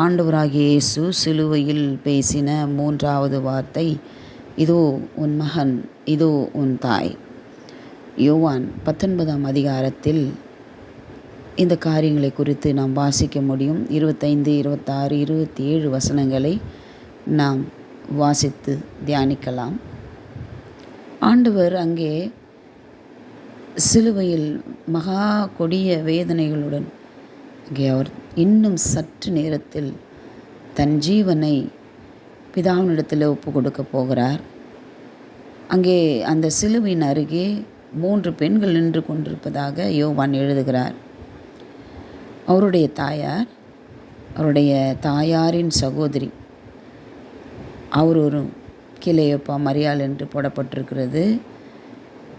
ஆண்டவராகிய இயேசு சிலுவையில் பேசின மூன்றாவது வார்த்தை இதோ உன் மகன் இதோ உன் தாய். யோவான் பத்தொன்பதாம் அதிகாரத்தில் இந்த காரியங்களை குறித்து நாம் வாசிக்க முடியும். இருபத்தைந்து இருபத்தாறு இருபத்தி ஏழு வசனங்களை நாம் வாசித்து தியானிக்கலாம். ஆண்டவர் அங்கே சிலுவையில் மகா கொடிய வேதனைகளுடன் அங்கே அவர் இன்னும் சற்று நேரத்தில் தன் ஜீவனை பிதாவினிடத்தில் ஒப்பு கொடுக்க போகிறார். அங்கே அந்த சிலுவையின் அருகே மூன்று பெண்கள் நின்று கொண்டிருப்பதாக யோவான் எழுதுகிறார். அவருடைய தாயார் அவருடைய தாயாரின் சகோதரி அவர் ஒரு கிளையப்பா மரியாள் என்று போடப்பட்டிருக்கிறது.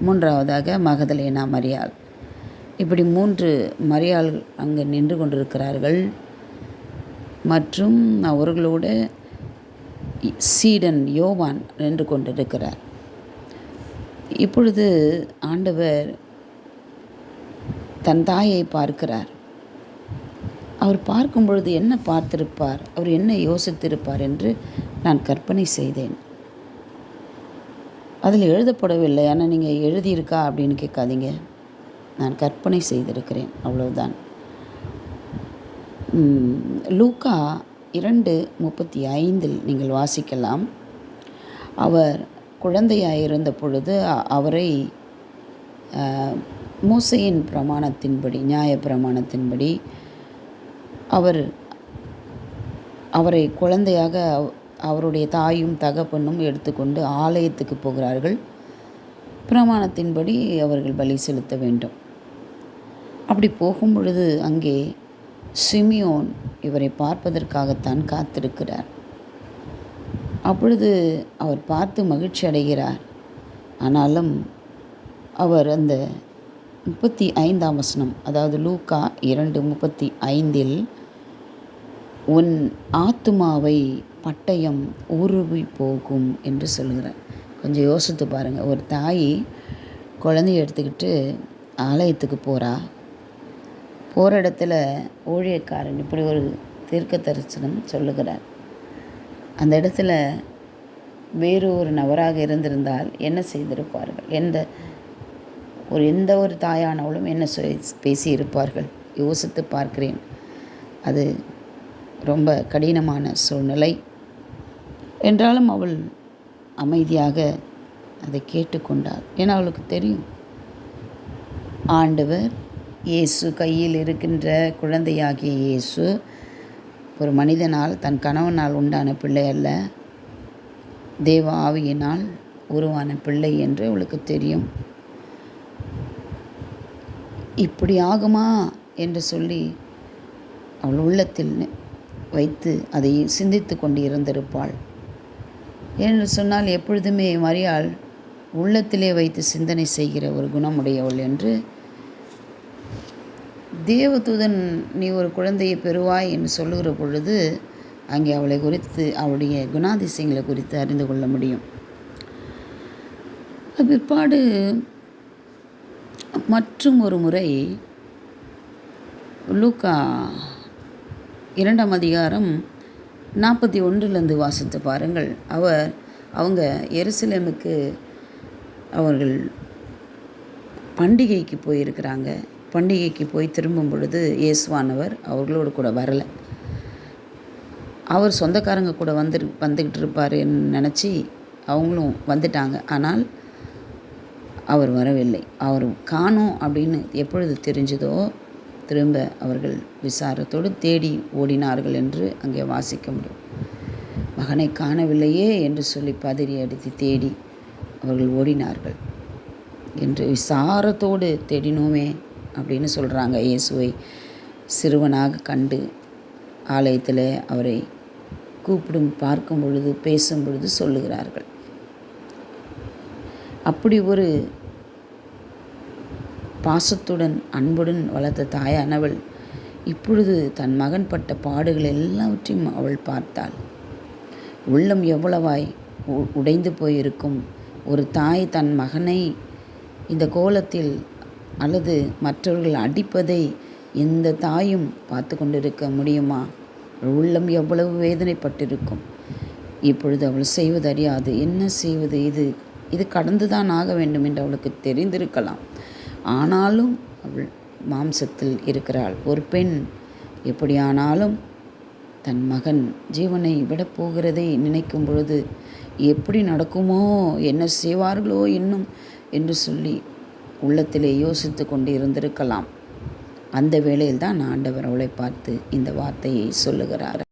மூன்றாவதாக மகதலேனா மரியாள். இப்படி மூன்று மரியாள் அங்கே நின்று கொண்டிருக்கிறார்கள். மற்றும் அவர்களோட சீடன் யோவான் நின்று கொண்டிருக்கிறார். இப்பொழுது ஆண்டவர் தன் தாயை பார்க்கிறார். அவர் பார்க்கும் பொழுது என்ன பார்த்திருப்பார்? அவர் என்ன யோசித்திருப்பார் என்று நான் கற்பனை செய்தேன். அதில் எழுதப்படவில்லை. ஆனால் நீங்கள் எழுதியிருக்கா அப்படின்னு கேட்காதீங்க. நான் கற்பனை செய்திருக்கிறேன். அவ்வளவுதான். லூக்கா இரண்டு முப்பத்தி ஐந்தில் நீங்கள் வாசிக்கலாம். அவர் குழந்தையாக இருந்த பொழுது அவரை மூசையின் பிரமாணத்தின்படி நியாய பிரமாணத்தின்படி அவர் அவரை குழந்தையாக அவருடைய தாயும் தகப்பனும் எடுத்துக்கொண்டு ஆலயத்துக்கு போகிறார்கள். பிரமாணத்தின்படி அவர்கள் பலி செலுத்த வேண்டும். அப்படி போகும் பொழுது அங்கே சிமியோன் இவரை பார்ப்பதற்காகத்தான் காத்திருக்கிறார். அப்பொழுது அவர் பார்த்து மகிழ்ச்சி அடைகிறார். ஆனாலும் அவர் அந்த முப்பத்தி ஐந்தாம் வசனம் அதாவது லூக்கா இரண்டு முப்பத்தி ஐந்தில் உன் ஆத்துமாவை பட்டயம் ஊருவி போகும் என்று சொல்கிறார். கொஞ்சம் யோசித்து பாருங்கள் ஒரு தாய் குழந்தைய எடுத்துக்கிட்டு ஆலயத்துக்கு போகிறா போகிற இடத்துல ஊழியக்காரன் இப்படி ஒரு தீர்க்க தரிசனம் சொல்லுகிறார். அந்த இடத்துல வேறு ஒரு நபராக இருந்திருந்தால் என்ன செய்திருப்பார்கள்? எந்த ஒரு எந்த ஒரு தாயானவளும் என்ன பேசியிருப்பார்கள்? யோசித்து பார்க்கிறேன். அது ரொம்ப கடினமான சூழ்நிலை. என்றாலும் அவள் அமைதியாக அதை கேட்டுக்கொண்டாள். ஏன்னா அவளுக்கு தெரியும். ஆண்டவர் இயேசு கையில் இருக்கின்ற குழந்தையாகிய இயேசு ஒரு மனிதனால் தன் கணவனால் உண்டான பிள்ளை அல்ல. தேவ ஆவியினால் உருவான பிள்ளை என்று அவளுக்கு தெரியும். இப்படி ஆகுமா என்று சொல்லி அவள் உள்ளத்தில் வைத்து அதை சிந்தித்து கொண்டு இருந்திருப்பாள். என்று சொன்னால் எப்பொழுதுமே மரியாள் உள்ளத்திலே வைத்து சிந்தனை செய்கிற ஒரு குணமுடையவள் என்று தேவதூதன் நீ ஒரு குழந்தையை பெறுவாய் என்று சொல்லுகிற பொழுது அங்கே அவளை குறித்து அவளுடைய குணாதிசயங்களை குறித்து அறிந்து கொள்ள முடியும். பிற்பாடு மற்றும் ஒரு முறை லூக்கா இரண்டாம் அதிகாரம் நாற்பத்தி ஒன்றிலிருந்து வாசித்து பாருங்கள். அவர் அவங்க எருசலேமுக்கு அவர்கள் பண்டிகைக்கு போயிருக்கிறாங்க. பண்டிகைக்கு போய் திரும்பும் பொழுது இயேசுவானவர் அவர்களோடு கூட வரலை. அவர் சொந்தக்காரங்க கூட வந்து வந்துக்கிட்டு இருப்பாருன்னு நினச்சி அவங்களும் வந்துட்டாங்க. ஆனால் அவர் வரவில்லை. அவர் காணோம் அப்படின்னு எப்பொழுது தெரிஞ்சதோ திரும்ப அவர்கள் விசாரத்தோடு தேடி ஓடினார்கள் என்று அங்கே வாசிக்க முடியும். மகனை காணவில்லையே என்று சொல்லி பதறி அடித்து தேடி அவர்கள் ஓடினார்கள். என்று விசாரத்தோடு தேடினோமே அப்படின்னு சொல்கிறாங்க இயேசுவை சிறுவனாக கண்டு ஆலயத்தில் அவரை கூப்பிடும் பார்க்கும் பொழுது பேசும் பொழுது சொல்லுகிறார்கள். அப்படி ஒரு பாசத்துடன் அன்புடன் வளர்த்த தாயானவள் இப்பொழுது தன் மகன் பட்ட பாடுகள் எல்லாவற்றையும் அவள் பார்த்தாள். உள்ளம் எவ்வளவாய் உடைந்து போயிருக்கும். ஒரு தாய் தன் மகனை இந்த கோலத்தில் அல்லது மற்றவர்கள் அடிப்பதை எந்த தாயும் பார்த்து கொண்டிருக்க முடியுமா? உள்ளம் எவ்வளவு வேதனைப்பட்டிருக்கும்? இப்பொழுது அவள் செய்வது அறியாது. என்ன செய்வது இது? இது கடந்து தான் ஆக வேண்டும் என்று அவளுக்கு தெரிந்திருக்கலாம். ஆனாலும் அவள் மாம்சத்தில் இருக்கிறாள். ஒரு பெண் எப்படியானாலும் தன் மகன் ஜீவனை விடப்போகிறதை நினைக்கும் பொழுது எப்படி நடக்குமோ என்ன செய்வார்களோ இன்னும் என்று சொல்லி உள்ளத்திலே யோசித்து கொண்டு இருந்திருக்கலாம் அந்த வேளையில் தான் ஆண்டவர் அவளை பார்த்து இந்த வார்த்தையை சொல்லுகிறார்.